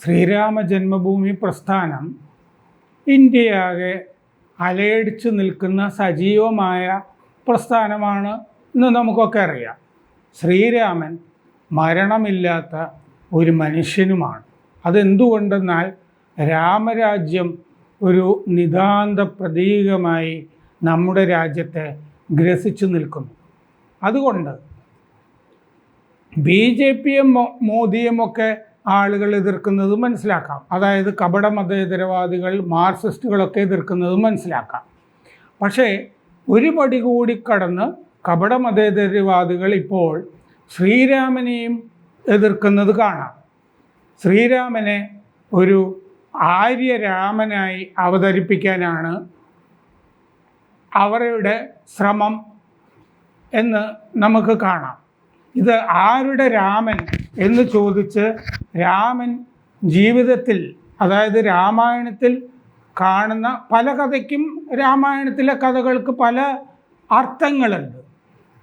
ശ്രീരാമ ജന്മഭൂമി പ്രസ്ഥാനം ഇന്ത്യയാകെ അലയടിച്ചു നിൽക്കുന്ന സജീവമായ പ്രസ്ഥാനമാണ് എന്ന് നമുക്കൊക്കെ അറിയാം. ശ്രീരാമൻ മരണമില്ലാത്ത ഒരു മനുഷ്യനുമാണ്. അതെന്തുകൊണ്ടെന്നാൽ രാമരാജ്യം ഒരു നിതാന്ത പ്രതീകമായി നമ്മുടെ രാജ്യത്തെ ഗ്രസിച്ചു നിൽക്കുന്നു. അതുകൊണ്ട് ബി ജെ പിയും മോ- മോദിയും ഒക്കെ ആളുകൾ എതിർക്കുന്നത് മനസ്സിലാക്കാം. അതായത് കപട മതേതരവാദികൾ മാർക്സിസ്റ്റുകളൊക്കെ എതിർക്കുന്നത് മനസ്സിലാക്കാം. പക്ഷേ ഒരു പടി കൂടി കടന്ന് കപട മതേതരവാദികൾ ഇപ്പോൾ ശ്രീരാമനെയും എതിർക്കുന്നത് കാണാം. ശ്രീരാമനെ ഒരു ആര്യരാമനായി അവതരിപ്പിക്കാനാണ് അവരുടെ ശ്രമം എന്ന് നമുക്ക് കാണാം. ഇത് ആരുടെ രാമൻ എന്ന് ചോദിച്ച് രാമൻ ജീവിതത്തിൽ അതായത് രാമായണത്തിൽ കാണുന്ന പല കഥയ്ക്കും രാമായണത്തിലെ കഥകൾക്ക് പല അർത്ഥങ്ങളുണ്ട്.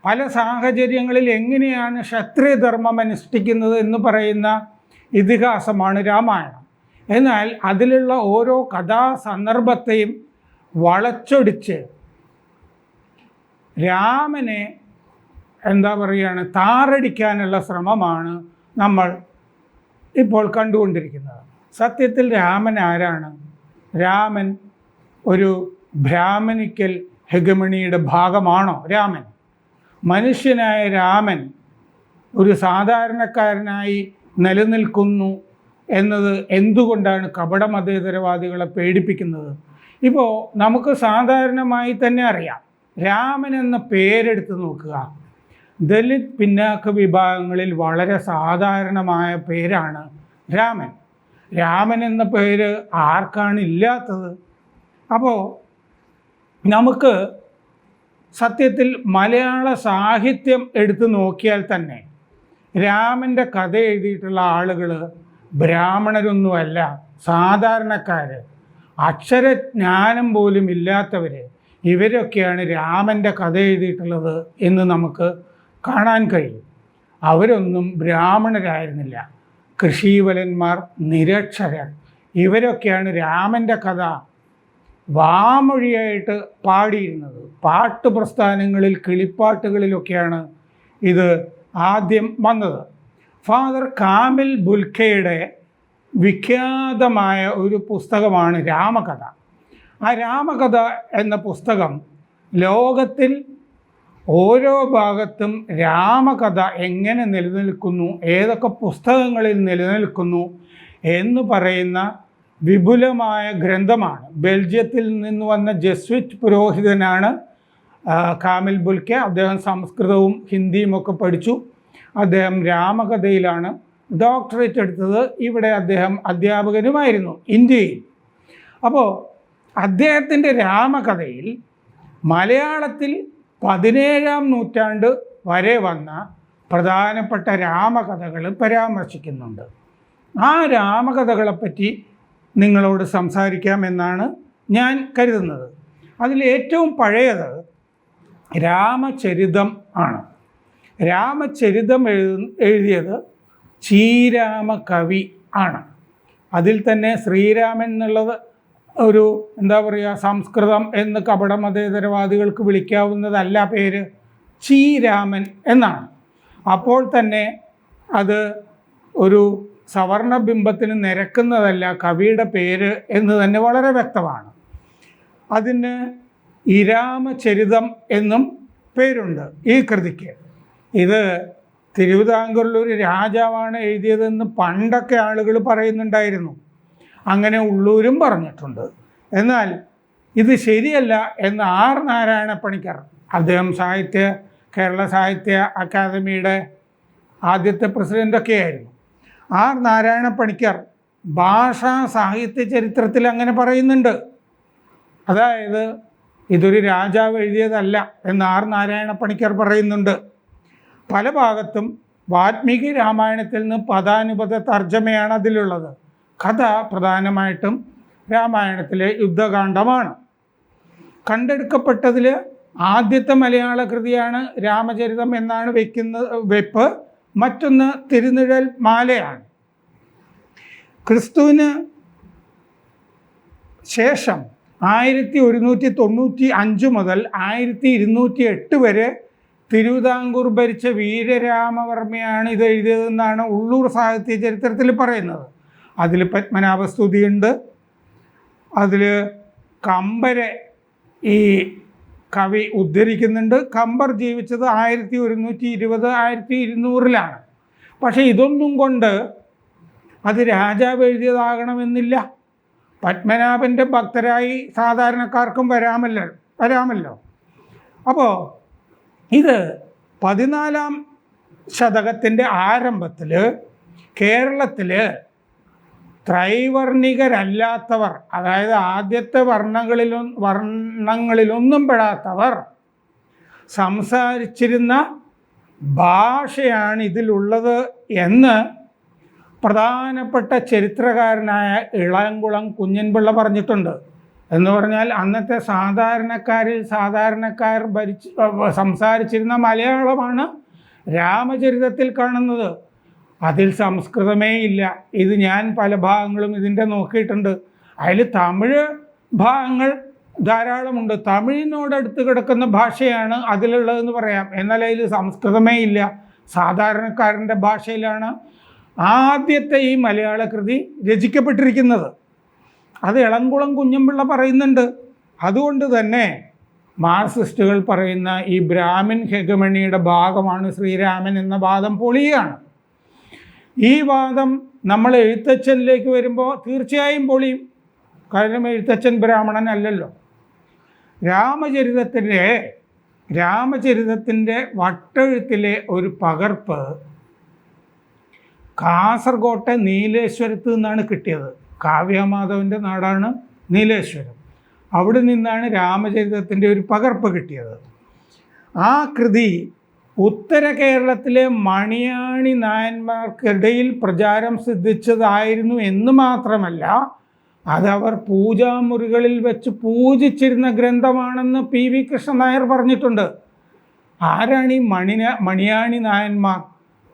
പല സാഹചര്യങ്ങളിൽ എങ്ങനെയാണ് ക്ഷത്രിയധർമ്മം അനുഷ്ഠിക്കുന്നത് എന്ന് പറയുന്ന ഇതിഹാസമാണ് രാമായണം. എന്നാൽ അതിലുള്ള ഓരോ കഥാ സന്ദർഭത്തെയും വളച്ചൊടിച്ച് രാമനെ എന്താ പറയുകയാണ് താറടിക്കാനുള്ള ശ്രമമാണ് നമ്മൾ ഇപ്പോൾ കണ്ടുകൊണ്ടിരിക്കുന്നത്. സത്യത്തിൽ രാമൻ ആരാണ്? രാമൻ ഒരു ബ്രാഹ്മണിക്കൽ ഹെഗമണിയുടെ ഭാഗമാണോ? രാമൻ. മനുഷ്യനായ രാമൻ ഒരു സാധാരണക്കാരനായി നിലനിൽക്കുന്നു എന്നത് എന്തുകൊണ്ടാണ് കപട മതേതരവാദികളെ പേടിപ്പിക്കുന്നത്? ഇപ്പോൾ നമുക്ക് സാധാരണമായി തന്നെ അറിയാം. രാമൻ എന്ന പേരെടുത്ത് നോക്കുക. ദലിത് പിന്നാക്ക വിഭാഗങ്ങളിൽ വളരെ സാധാരണമായ പേരാണ് രാമൻ. രാമൻ എന്ന പേര് ആർക്കാണ് ഇല്ലാത്തത്? അപ്പോൾ നമുക്ക് സത്യത്തിൽ മലയാള സാഹിത്യം എടുത്തു നോക്കിയാൽ തന്നെ രാമന്റെ കഥ എഴുതിയിട്ടുള്ള ആളുകൾ ബ്രാഹ്മണരൊന്നുമല്ല സാധാരണക്കാർ അക്ഷരജ്ഞാനം പോലും ഇല്ലാത്തവർ ഇവരൊക്കെയാണ് രാമന്റെ കഥ എഴുതിയിട്ടുള്ളത് എന്ന് നമുക്ക് കാണാൻ കഴിയും. അവരൊന്നും ബ്രാഹ്മണരായിരുന്നില്ല. കൃഷീവലന്മാർ നിരക്ഷരർ. ഇവരൊക്കെയാണ് രാമന്റെ കഥ വാമൊഴിയായിട്ട് പാടിയിരുന്നത്. പാട്ട് പ്രസ്ഥാനങ്ങളിൽ കിളിപ്പാട്ടുകളിലൊക്കെയാണ് ഇത് ആദ്യം വന്നത്. ഫാദർ കാമിൽ ബുൽഖയുടെ വിഖ്യാതമായ ഒരു പുസ്തകമാണ് രാമകഥ. ആ രാമകഥ എന്ന പുസ്തകം ലോകത്തിൽ ഓരോ ഭാഗത്തും രാമകഥ എങ്ങനെ നിലനിൽക്കുന്നു? ഏതൊക്കെ പുസ്തകങ്ങളിൽ നിലനിൽക്കുന്നു? എന്ന് പറയുന്ന വിപുലമായ ഗ്രന്ഥമാണ്. ബെൽജിയത്തിൽ നിന്ന് വന്ന ജസ്വിറ്റ് പുരോഹിതനാണ് കാമിൽ ബുൽക്കെ. അദ്ദേഹം സംസ്കൃതവും ഹിന്ദിയും ഒക്കെ പഠിച്ചു. അദ്ദേഹം രാമകഥയിലാണ് ഡോക്ടറേറ്റ് എടുത്തത്. ഇവിടെ അദ്ദേഹം അധ്യാപകനുമായിരുന്നു ഇന്ത്യയിൽ. അപ്പോൾ അദ്ദേഹത്തിന്റെ രാമകഥയിൽ മലയാളത്തിൽ പതിനേഴാം നൂറ്റാണ്ട് വരെ വന്ന പ്രധാനപ്പെട്ട രാമകഥകൾ പരാമർശിക്കുന്നുണ്ട്. ആ രാമകഥകളെപ്പറ്റി നിങ്ങളോട് സംസാരിക്കാമെന്നാണ് ഞാൻ കരുതുന്നത്. അതിൽ ഏറ്റവും പഴയത് രാമചരിതം ആണ്. രാമചരിതം എഴു എഴുതിയത് ശ്രീരാമ കവി ആണ്. അതിൽ തന്നെ ശ്രീരാമൻ എന്നുള്ളത് ഒരു എന്താ പറയുക സംസ്കൃതം എന്ന് കപട മതേതരവാദികൾക്ക് വിളിക്കാവുന്നതല്ല പേര് ചീരാമൻ എന്നാണ്. അപ്പോൾ തന്നെ അത് ഒരു സവർണ ബിംബത്തിന് നിരക്കുന്നതല്ല കവിയുടെ പേര് എന്ന് തന്നെ വളരെ വ്യക്തമാണ്. അതിന് ഇരാമചരിതം എന്നും പേരുണ്ട് ഈ കൃതിക്ക്. ഇത് തിരുവിതാംകൂറിലൊരു രാജാവാണ് എഴുതിയതെന്ന് പണ്ടൊക്കെ ആളുകൾ പറയുന്നുണ്ടായിരുന്നു. അങ്ങനെ ഉള്ളൂരും പറഞ്ഞിട്ടുണ്ട്. എന്നാൽ ഇത് ശരിയല്ല എന്ന് ആർ നാരായണ പണിക്കർ അദ്ദേഹം സാഹിത്യ കേരള സാഹിത്യ അക്കാദമിയുടെ ആദ്യത്തെ പ്രസിഡന്റൊക്കെ ആയിരുന്നു. ആർ നാരായണ പണിക്കർ ഭാഷാ സാഹിത്യ ചരിത്രത്തിൽ അങ്ങനെ പറയുന്നുണ്ട്. അതായത് ഇതൊരു രാജാവ് എഴുതിയതല്ല എന്ന് ആർ നാരായണ പണിക്കർ പറയുന്നുണ്ട്. പല ഭാഗത്തും വാൽമീകി രാമായണത്തിൽ നിന്ന് പദാനുപത തർജമയാണ് അതിലുള്ളത്. കഥ പ്രധാനമായിട്ടും രാമായണത്തിലെ യുദ്ധകാന്ഡമാണ്. കണ്ടെടുക്കപ്പെട്ടതിൽ ആദ്യത്തെ മലയാള കൃതിയാണ് രാമചരിതം എന്നാണ് വെക്കുന്ന വെപ്പ്. മറ്റൊന്ന് തിരുനിഴൽ മാലയാണ്. ക്രിസ്തുവിന് ശേഷം ആയിരത്തി ഒരുന്നൂറ്റി തൊണ്ണൂറ്റി അഞ്ച് മുതൽ ആയിരത്തി ഇരുന്നൂറ്റി എട്ട് വരെ തിരുവിതാംകൂർ ഭരിച്ച വീരരാമവർമ്മയാണ് ഇത് എഴുതിയതെന്നാണ് ഉള്ളൂർ സാഹിത്യ ചരിത്രത്തിൽ പറയുന്നത്. അതിൽ പത്മനാഭസ്തുതിയുണ്ട്. അതിൽ കമ്പരെ ഈ കവി ഉദ്ധരിക്കുന്നുണ്ട്. കമ്പർ ജീവിച്ചത് ആയിരത്തി ഒരുന്നൂറ്റി ഇരുപത് ആയിരത്തി ഇരുന്നൂറിലാണ്. പക്ഷേ ഇതൊന്നും കൊണ്ട് അത് രാജാവ് എഴുതിയതാകണമെന്നില്ല. പത്മനാഭന്റെ ഭക്തരായി സാധാരണക്കാർക്കും വരാമല്ലോ വരാമല്ലോ. അപ്പോൾ ഇത് പതിനാലാം ശതകത്തിന്റെ ആരംഭത്തിൽ കേരളത്തിൽ ത്രൈവർണികരല്ലാത്തവർ അതായത് ആദ്യത്തെ വർണങ്ങളിലും വർണങ്ങളിലൊന്നും പെടാത്തവർ സംസാരിച്ചിരുന്ന ഭാഷയാണ് ഇതിലുള്ളത് എന്ന് പ്രധാനപ്പെട്ട ചരിത്രകാരനായ ഇളയംകുളം കുഞ്ഞൻപിള്ള പറഞ്ഞിട്ടുണ്ട്. എന്ന് പറഞ്ഞാൽ അന്നത്തെ സാധാരണക്കാരിൽ സാധാരണക്കാർ ഭരിച്ച് സംസാരിച്ചിരുന്ന മലയാളമാണ് രാമചരിതത്തിൽ കാണുന്നത്. അതിൽ സംസ്കൃതമേ ഇല്ല. ഇത് ഞാൻ പല ഭാഗങ്ങളും ഇതിന്റെ നോക്കിയിട്ടുണ്ട്. അതിൽ തമിഴ് ഭാഗങ്ങൾ ധാരാളമുണ്ട്. തമിഴിനോടടുത്ത് കിടക്കുന്ന ഭാഷയാണ് അതിലുള്ളതെന്ന് പറയാം. എന്നാൽ അതിൽ സംസ്കൃതമേ ഇല്ല. സാധാരണക്കാരന്റെ ഭാഷയിലാണ് ആദ്യത്തെ ഈ മലയാള കൃതി രചിക്കപ്പെട്ടിരിക്കുന്നത്. അത് ഇളംകുളം കുഞ്ഞമ്പിള്ള പറയുന്നുണ്ട്. അതുകൊണ്ട് തന്നെ മാർസിസ്റ്റുകൾ പറയുന്ന ഈ ബ്രാഹ്മിൻ ഹെഗമണിയുടെ ഭാഗമാണ് ശ്രീരാമൻ എന്ന വാദം പൊളിയാണ് ഈ വാദം നമ്മൾ എഴുത്തച്ഛനിലേക്ക് വരുമ്പോൾ തീർച്ചയായും പൊളിയും. കാരണം എഴുത്തച്ഛൻ ബ്രാഹ്മണൻ അല്ലല്ലോ. രാമചരിതത്തിന്റെ രാമചരിതത്തിന്റെ വട്ടെഴുത്തിലെ ഒരു പകർപ്പ് കാസർഗോട്ടെ നീലേശ്വരത്ത് നിന്നാണ് കിട്ടിയത്. കാവ്യമാധവന്റെ നാടാണ് നീലേശ്വരം. അവിടെ നിന്നാണ് രാമചരിതത്തിന്റെ ഒരു പകർപ്പ് കിട്ടിയത്. ആ കൃതി ഉത്തര കേരളത്തിലെ മണിയാണി നായന്മാർക്കിടയിൽ പ്രചാരം സിദ്ധിച്ചതായിരുന്നു എന്ന് മാത്രമല്ല അതവർ പൂജാമുറികളിൽ വെച്ച് പൂജിച്ചിരുന്ന ഗ്രന്ഥമാണെന്ന് പി വി കൃഷ്ണൻ നായർ പറഞ്ഞിട്ടുണ്ട്. ആരാണ് ഈ മണിന മണിയാണി നായന്മാർ?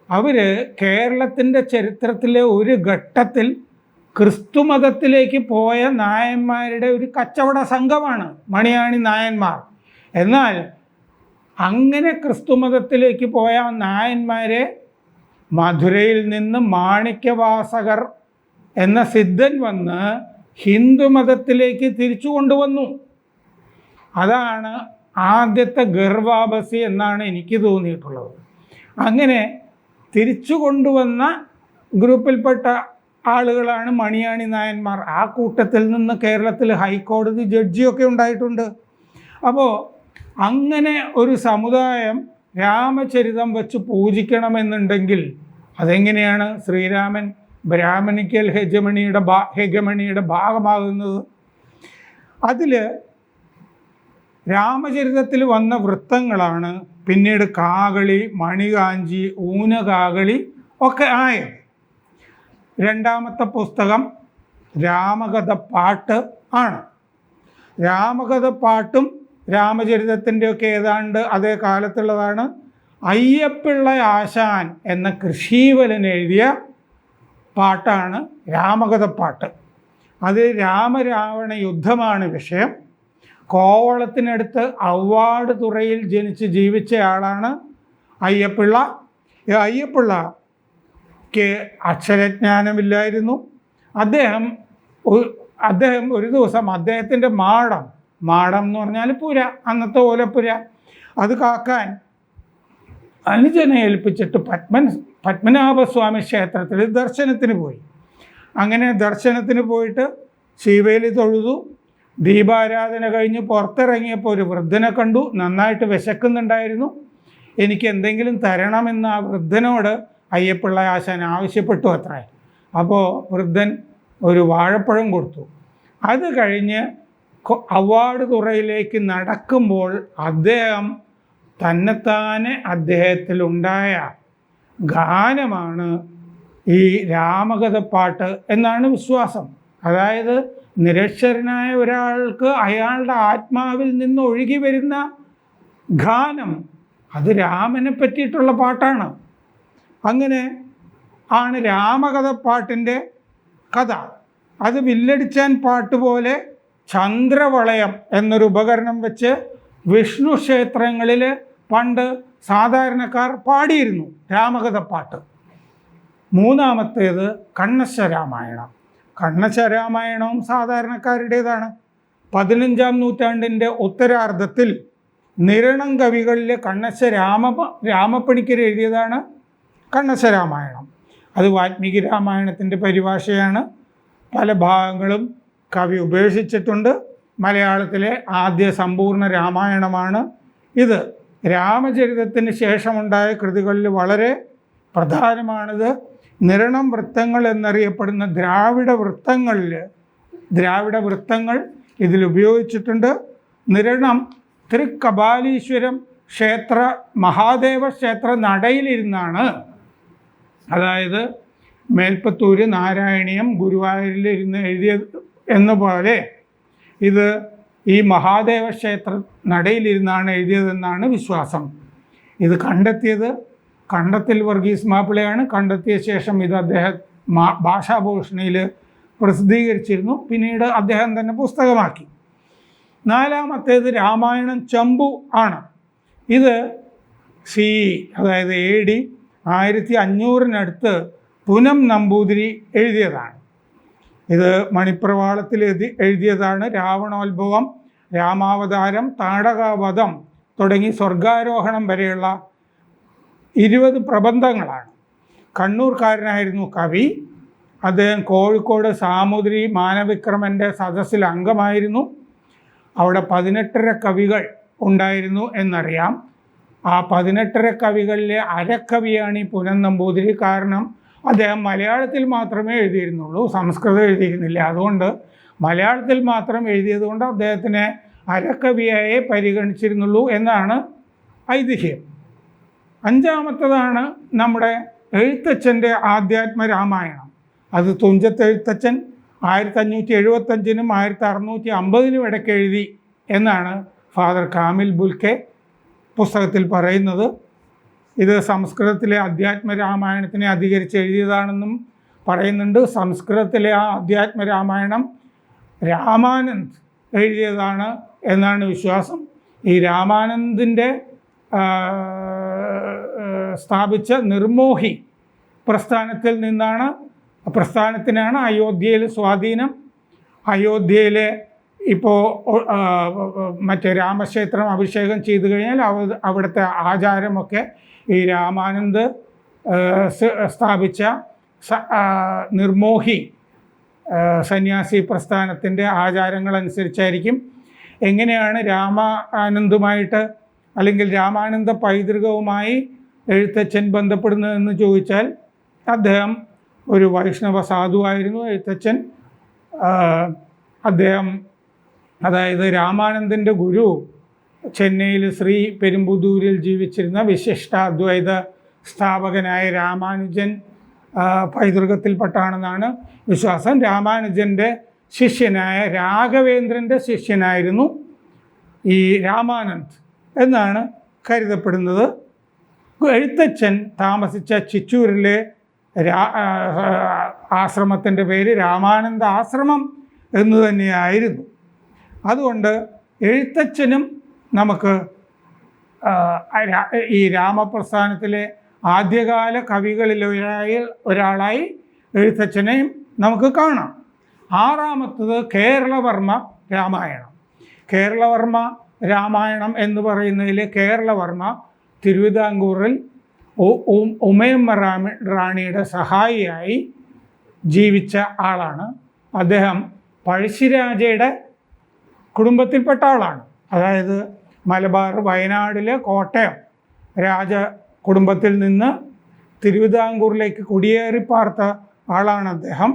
അവർ കേരളത്തിന്റെ ചരിത്രത്തിലെ ഒരു ഘട്ടത്തിൽ ക്രിസ്തുമതത്തിലേക്ക് പോയ നായന്മാരുടെ ഒരു കച്ചവട സംഘമാണ് മണിയാണി നായന്മാർ. എന്നാൽ അങ്ങനെ ക്രിസ്തുമതത്തിലേക്ക് പോയ നായന്മാരെ മധുരയിൽ നിന്ന് മാണിക്യവാസകർ എന്ന സിദ്ധൻ വന്ന് ഹിന്ദുമതത്തിലേക്ക് തിരിച്ചു കൊണ്ടുവന്നു. അതാണ് ആദ്യത്തെ ഗർവാബസി എന്നാണ് എനിക്ക് തോന്നിയിട്ടുള്ളത്. അങ്ങനെ തിരിച്ചു കൊണ്ടുവന്ന ഗ്രൂപ്പിൽപ്പെട്ട ആളുകളാണ് മണിയാണി നായന്മാർ. ആ കൂട്ടത്തിൽ നിന്ന് കേരളത്തിൽ ഹൈക്കോടതി ജഡ്ജിയൊക്കെ ഉണ്ടായിട്ടുണ്ട്. അപ്പോൾ അങ്ങനെ ഒരു സമുദായം രാമചരിതം വെച്ച് പൂജിക്കണമെന്നുണ്ടെങ്കിൽ അതെങ്ങനെയാണ്? ശ്രീരാമൻ ബ്രാഹ്മണിക്കൽ ഹെജമണിയുടെ ഭാ ഹെഗമണിയുടെ ഭാഗമാകുന്നത്. അതിൽ രാമചരിതത്തിൽ വന്ന വൃത്തങ്ങളാണ് പിന്നീട് കാകളി മണികാഞ്ചി ഊനകാകളി ഒക്കെ ആയത്. രണ്ടാമത്തെ പുസ്തകം രാമകഥ പാട്ട് ആണ്. രാമകഥ പാട്ടും രാമചരിതത്തിന്റെയൊക്കെ ഏതാണ്ട് അതേ കാലത്തുള്ളതാണ്. അയ്യപ്പിള്ള ആശാൻ എന്ന കൃഷീവലൻ എഴുതിയ പാട്ടാണ് രാമകഥ പാട്ട്. അത് രാമരാവണ യുദ്ധമാണ് വിഷയം. കോവളത്തിനടുത്ത് അവ്വാട് തുറയിൽ ജനിച്ച് ജീവിച്ചയാളാണ് അയ്യപ്പിള്ള. അയ്യപ്പിള്ളക്ക് അക്ഷരജ്ഞാനമില്ലായിരുന്നു. അദ്ദേഹം അദ്ദേഹം ഒരു ദിവസം അദ്ദേഹത്തിന്റെ മാടം മാടം എന്ന് പറഞ്ഞാൽ പുര അന്നത്തെ ഓലപ്പുര. അത് കാക്കാൻ അനുജനെ ഏൽപ്പിച്ചിട്ട് പത്മൻ പത്മനാഭസ്വാമി ക്ഷേത്രത്തിൽ ദർശനത്തിന് പോയി. അങ്ങനെ ദർശനത്തിന് പോയിട്ട് ശിവേലി തൊഴുതു. ദീപാരാധന കഴിഞ്ഞ് പുറത്തിറങ്ങിയപ്പോൾ ഒരു വൃദ്ധനെ കണ്ടു. നന്നായിട്ട് വിശക്കുന്നുണ്ടായിരുന്നു. എനിക്ക് എന്തെങ്കിലും തരണമെന്ന് ആ വൃദ്ധനോട് അയ്യപ്പിള്ള ആശാൻ ആവശ്യപ്പെട്ടു അത്രേ. അപ്പോൾ വൃദ്ധൻ ഒരു വാഴപ്പഴം കൊടുത്തു. അത് കഴിഞ്ഞ് അവാർഡ് തുറയിലേക്ക് നടക്കുമ്പോൾ അദ്ദേഹം തന്നെത്താനെ അദ്ദേഹത്തിലുണ്ടായ ഗാനമാണ് ഈ രാമകഥ പാട്ട് എന്നാണ് വിശ്വാസം. അതായത് നിരക്ഷരനായ ഒരാൾക്ക് അയാളുടെ ആത്മാവിൽ നിന്ന് ഒഴുകി വരുന്ന ഗാനം അത് രാമനെ പറ്റിയിട്ടുള്ള പാട്ടാണ്. അങ്ങനെ ആണ് രാമകഥ പാട്ടിന്റെ കഥ. അത് വില്ലടിച്ചാൻ പാട്ട് പോലെ ചന്ദ്രവളയം എന്നൊരു ഉപകരണം വെച്ച് വിഷ്ണു ക്ഷേത്രങ്ങളിൽ പണ്ട് സാധാരണക്കാർ പാടിയിരുന്നു രാമകഥ പാട്ട്. മൂന്നാമത്തേത് കണ്ണശ രാമായണം. കണ്ണശ രാമായണവും സാധാരണക്കാരുടേതാണ്. പതിനഞ്ചാം നൂറ്റാണ്ടിന്റെ ഉത്തരാർദ്ധത്തിൽ നിരണം കവികളിലെ കണ്ണശ രാമ രാമപ്പണിക്കർ എഴുതിയതാണ് കണ്ണശ രാമായണം. അത് വാൽമീകി രാമായണത്തിന്റെ പരിഭാഷയാണ്. പല ഭാഗങ്ങളും കവി ഉപേക്ഷിച്ചിട്ടുണ്ട്. മലയാളത്തിലെ ആദ്യ സമ്പൂർണ രാമായണമാണ് ഇത്. രാമചരിതത്തിന് ശേഷമുണ്ടായ കൃതികളിൽ വളരെ പ്രധാനമാണിത്. നിരണം വൃത്തങ്ങൾ എന്നറിയപ്പെടുന്ന ദ്രാവിഡ വൃത്തങ്ങളിൽ ദ്രാവിഡ വൃത്തങ്ങൾ ഇതിൽ ഉപയോഗിച്ചിട്ടുണ്ട്. നിരണം തൃക്കപാലീശ്വരം ക്ഷേത്ര മഹാദേവ ക്ഷേത്ര നടയിലിരുന്നാണ്. അതായത് മേൽപ്പത്തൂര് നാരായണീയം ഗുരുവായൂരിൽ ഇരുന്ന് എഴുതിയ എന്ന പോലെ ഇത് ഈ മഹാദേവ ക്ഷേത്ര നടയിലിരുന്നാണ് എഴുതിയതെന്നാണ് വിശ്വാസം. ഇത് കണ്ടെത്തിയത് കണ്ടത്തിൽ വർഗീസ് മാപ്പിളയാണ്. കണ്ടെത്തിയ ശേഷം ഇത് അദ്ദേഹം ഭാഷാഭൂഷണിയിൽ പ്രസിദ്ധീകരിച്ചിരുന്നു. പിന്നീട് അദ്ദേഹം തന്നെ പുസ്തകമാക്കി. നാലാമത്തേത് രാമായണം ചമ്പു ആണ്. ഇത് സി അതായത് എ ഡി ആയിരത്തി അഞ്ഞൂറിനടുത്ത് പുനം നമ്പൂതിരി എഴുതിയതാണ്. ഇത് മണിപ്രവാളത്തിൽ എഴുതി എഴുതിയതാണ് രാവണോത്ഭവം രാമാവതാരം താടകാവധം തുടങ്ങി സ്വർഗാരോഹണം വരെയുള്ള ഇരുപത് പ്രബന്ധങ്ങളാണ്. കണ്ണൂർക്കാരനായിരുന്നു കവി. അദ്ദേഹം കോഴിക്കോട് സാമുദ്രി മാനവിക്രമന്റെ സദസ്സിൽ അംഗമായിരുന്നു. അവിടെ പതിനെട്ടര കവികൾ ഉണ്ടായിരുന്നു എന്നറിയാം. ആ പതിനെട്ടര കവികളിലെ അരക്കവിയാണ് ഈ പുനൻ നമ്പൂതിരി കാരണം. അദ്ദേഹം മലയാളത്തിൽ മാത്രമേ എഴുതിയിരുന്നുള്ളൂ സംസ്കൃതം എഴുതിയിരുന്നില്ല. അതുകൊണ്ട് മലയാളത്തിൽ മാത്രം എഴുതിയതുകൊണ്ട് അദ്ദേഹത്തിനെ അരക്കവിയായേ പരിഗണിച്ചിരുന്നുള്ളൂ എന്നാണ് ഐതിഹ്യം. അഞ്ചാമത്തതാണ് നമ്മുടെ എഴുത്തച്ഛന്റെ ആധ്യാത്മ രാമായണം. അത് തുഞ്ചത്ത് എഴുത്തച്ഛൻ ആയിരത്തി അഞ്ഞൂറ്റി എഴുപത്തഞ്ചിനും ആയിരത്തി അറുന്നൂറ്റി അമ്പതിനും ഇടയ്ക്ക് എഴുതി എന്നാണ് ഫാദർ കാമിൽ ബുൽക്കെ പുസ്തകത്തിൽ പറയുന്നത്. ഇത് സംസ്കൃതത്തിലെ അധ്യാത്മ രാമായണത്തിനെ അധികരിച്ച് എഴുതിയതാണെന്നും പറയുന്നുണ്ട്. സംസ്കൃതത്തിലെ ആ അധ്യാത്മ രാമായണം രാമാനന്ദ് എഴുതിയതാണ് എന്നാണ് വിശ്വാസം. ഈ രാമാനന്ദിന്റെ സ്ഥാപിച്ച നിർമോഹി പ്രസ്ഥാനത്തിൽ നിന്നാണ് പ്രസ്ഥാനത്തിനാണ് അയോധ്യയിൽ സ്വാധീനം. അയോധ്യയിലെ ഇപ്പോൾ മറ്റേ രാമക്ഷേത്രം അഭിഷേകം ചെയ്തു കഴിഞ്ഞാൽ അവ അവിടുത്തെ ആചാരമൊക്കെ ഈ രാമാനന്ദ് സ്ഥാപിച്ച നിർമോഹി സന്യാസി പ്രസ്ഥാനത്തിന്റെ ആചാരങ്ങളനുസരിച്ചായിരിക്കും എങ്ങനെയാണ് രാമാനന്ദുമായിട്ട് അല്ലെങ്കിൽ രാമാനന്ദ പൈതൃകവുമായി എഴുത്തച്ഛൻ ബന്ധപ്പെടുന്നതെന്ന് ചോദിച്ചാൽ അദ്ദേഹം ഒരു വൈഷ്ണവ സാധുവായിരുന്നു. എഴുത്തച്ഛൻ അദ്ദേഹം അതായത് രാമാനന്ദന്റെ ഗുരു. ചെന്നൈയിൽ ശ്രീ പെരുമ്പുതൂരിൽ ജീവിച്ചിരുന്ന വിശിഷ്ടാദ്വൈത സ്ഥാപകനായ രാമാനുജൻ പൈതൃകത്തിൽപ്പെട്ടാണെന്നാണ് വിശ്വാസം. രാമാനുജന്റെ ശിഷ്യനായ രാഘവേന്ദ്രന്റെ ശിഷ്യനായിരുന്നു ഈ രാമാനന്ദ് എന്നാണ് കരുതപ്പെടുന്നത്. എഴുത്തച്ഛൻ താമസിച്ച ചിറ്റൂരിലെ രാ ആശ്രമത്തിന്റെ പേര് രാമാനന്ദ ആശ്രമം എന്ന് തന്നെയായിരുന്നു. അതുകൊണ്ട് എഴുത്തച്ഛനും നമുക്ക് ഈ രാമപ്രസ്ഥാനത്തിലെ ആദ്യകാല കവികളിൽ ഒരാളിൽ ഒരാളായി എഴുത്തച്ഛനെയും നമുക്ക് കാണാം. ആറാമത്തത് കേരളവർമ്മ രാമായണം. കേരളവർമ്മ രാമായണം എന്ന് പറയുന്നതിൽ കേരളവർമ്മ തിരുവിതാംകൂറിൽ ഉമയമ്മ റാമി റാണിയുടെ സഹായിയായി ജീവിച്ച ആളാണ്. അദ്ദേഹം പഴശ്ശിരാജയുടെ കുടുംബത്തിൽപ്പെട്ട ആളാണ്. അതായത് മലബാർ വയനാടിലെ കോട്ടയം രാജ കുടുംബത്തിൽ നിന്ന് തിരുവിതാംകൂറിലേക്ക് കുടിയേറി പാർത്ത ആളാണ് അദ്ദേഹം.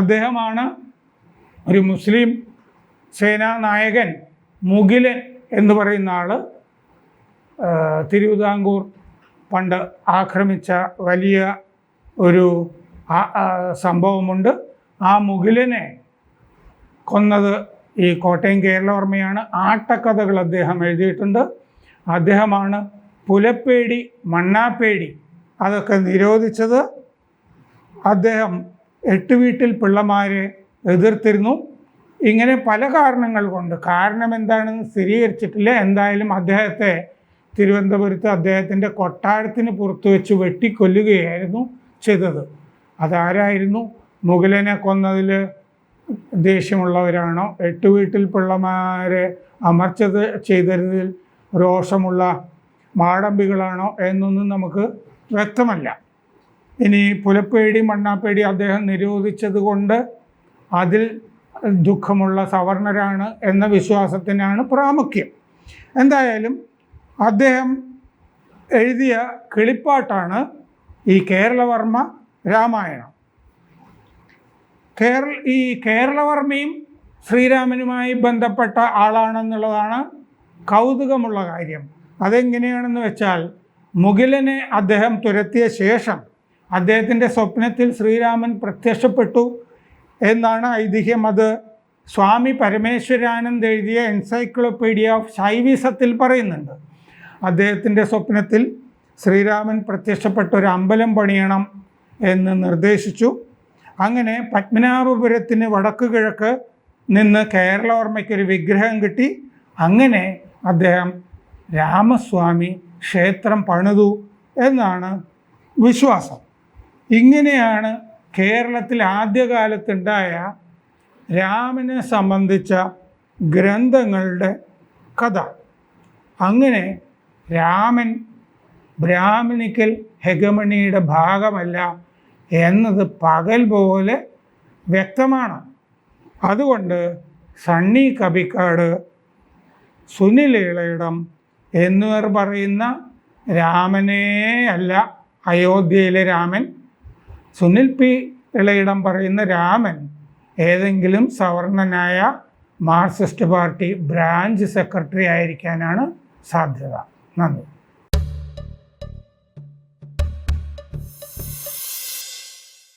അദ്ദേഹമാണ് ഒരു മുസ്ലിം സേനാനായകൻ മുകിലൻ എന്ന് പറയുന്ന ആൾ തിരുവിതാംകൂർ പണ്ട് ആക്രമിച്ച വലിയ ഒരു സംഭവമുണ്ട്. ആ മുഗിലിനെ കൊന്നത് ഈ കോട്ടയം കേരളവർമ്മയാണ് ആട്ടക്കഥകൾ അദ്ദേഹം എഴുതിയിട്ടുണ്ട്. അദ്ദേഹമാണ് പുലപ്പേടി മണ്ണാപ്പേടി അതൊക്കെ നിരോധിച്ചത്. അദ്ദേഹം എട്ട് വീട്ടിൽ പിള്ളമാരെ എതിർത്തിരുന്നു. ഇങ്ങനെ പല കാരണങ്ങൾ കൊണ്ട്. കാരണം എന്താണെന്ന് സ്ഥിരീകരിച്ചിട്ടില്ല. എന്തായാലും അദ്ദേഹത്തെ തിരുവനന്തപുരത്ത് അദ്ദേഹത്തിന്റെ കൊട്ടാരത്തിന് പുറത്തു വെച്ച് വെട്ടിക്കൊല്ലുകയായിരുന്നു ചെയ്തത്. അതാരായിരുന്നു? മുഗലനെ കൊന്നതിൽ ദേഷ്യമുള്ളവരാണോ? എട്ട് വീട്ടിൽ പിള്ളമാരെ അമർച്ചത് ചെയ്തതിൽ രോഷമുള്ള മാടമ്പികളാണോ എന്നൊന്നും നമുക്ക് വ്യക്തമല്ല. ഇനി പുലപ്പേടി മണ്ണാപ്പേടി അദ്ദേഹം നിരോധിച്ചത് കൊണ്ട് അതിൽ ദുഃഖമുള്ള സവർണരാണ് എന്ന വിശ്വാസത്തിനാണ് പ്രാമുഖ്യം. എന്തായാലും അദ്ദേഹം എഴുതിയ കിളിപ്പാട്ടാണ് ഈ കേരളവർമ്മ രാമായണം. കേരള ഈ കേരളവർമ്മയും ശ്രീരാമനുമായി ബന്ധപ്പെട്ട ആളാണെന്നുള്ളതാണ് കൗതുകമുള്ള കാര്യം. അതെങ്ങനെയാണെന്ന് വെച്ചാൽ മുകിലനെ അദ്ദേഹം തുരത്തിയ ശേഷം അദ്ദേഹത്തിന്റെ സ്വപ്നത്തിൽ ശ്രീരാമൻ പ്രത്യക്ഷപ്പെട്ടു എന്നാണ് ഐതിഹ്യം. അത് സ്വാമി പരമേശ്വരാനന്ദ് എഴുതിയ എൻസൈക്ലോപീഡിയ ഓഫ് ശൈവിസത്തിൽ പറയുന്നുണ്ട്. അദ്ദേഹത്തിന്റെ സ്വപ്നത്തിൽ ശ്രീരാമൻ പ്രത്യക്ഷപ്പെട്ട ഒരു അമ്പലം പണിയണം എന്ന് നിർദ്ദേശിച്ചു. അങ്ങനെ പത്മനാഭപുരത്തിന് വടക്ക് കിഴക്ക് നിന്ന് കേരളവർമ്മയ്ക്കൊരു വിഗ്രഹം കിട്ടി. അങ്ങനെ അദ്ദേഹം രാമസ്വാമി ക്ഷേത്രം പണിതു എന്നാണ് വിശ്വാസം. ഇങ്ങനെയാണ് കേരളത്തിൽ ആദ്യകാലത്തുണ്ടായ രാമനെ സംബന്ധിച്ച ഗ്രന്ഥങ്ങളുടെ കഥ. അങ്ങനെ രാമൻ ബ്രാഹ്മണിക്കൽ ഹെഗമണിയുടെ ഭാഗമല്ല എന്നത് പകൽ പോലെ വ്യക്തമാണ്. അതുകൊണ്ട് സണ്ണി കബിക്കാട് സുനിൽ ഇളയിടം എന്നിവർ പറയുന്ന രാമനേ അല്ല അയോധ്യയിലെ രാമൻ. സുനിൽ പി ഇളയിടം പറയുന്ന രാമൻ ഏതെങ്കിലും സവർണനായ മാർക്സിസ്റ്റ് പാർട്ടി ബ്രാഞ്ച് സെക്രട്ടറി ആയിരിക്കാനാണ് സാധ്യത. നന്ദി.